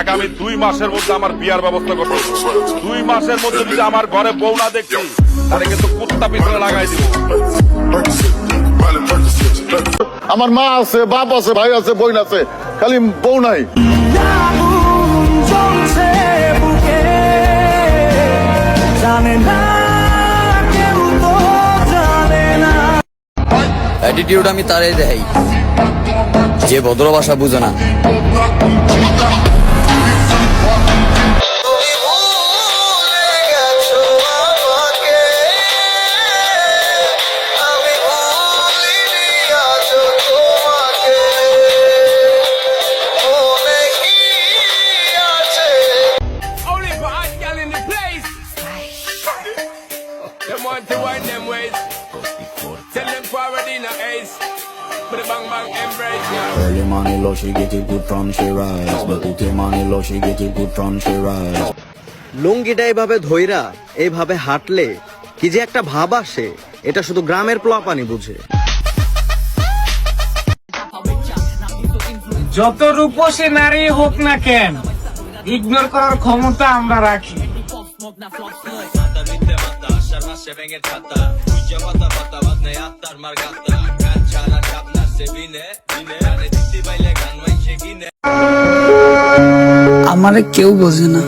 আগামী দুই মাসের মধ্যে আমার বিয়ার ব্যবস্থা করতে দুই মাসের মধ্যে যদি আমার ঘরে বউ না দেখছি তাহলে কিন্তু কুত্তা পিছনে লাগাই দিব। আমার মা আছে বাপ আছে ভাই আছে বোন আছে খালি বউ নাই। অ্যাটিটিউড আমি তারে দেই যে ভদ্র ভাষা বুঝে না। Them want to wind them ways. Tell them forward in a ace. Bang bang embrace now. Early money low, she get it good from she rise. But put money low, she get it good from she rise. লুঙ্গিটা এইভাবে ধইরা এইভাবে হাঁটলে কি যে একটা ভাব আসে এটা শুধু গ্রামের পোলাপানি বুঝে যত রূপসী নারী হোক না কেন ইগনোর করার ক্ষমতা আমরা রাখি আমারে কেউ বোঝে না।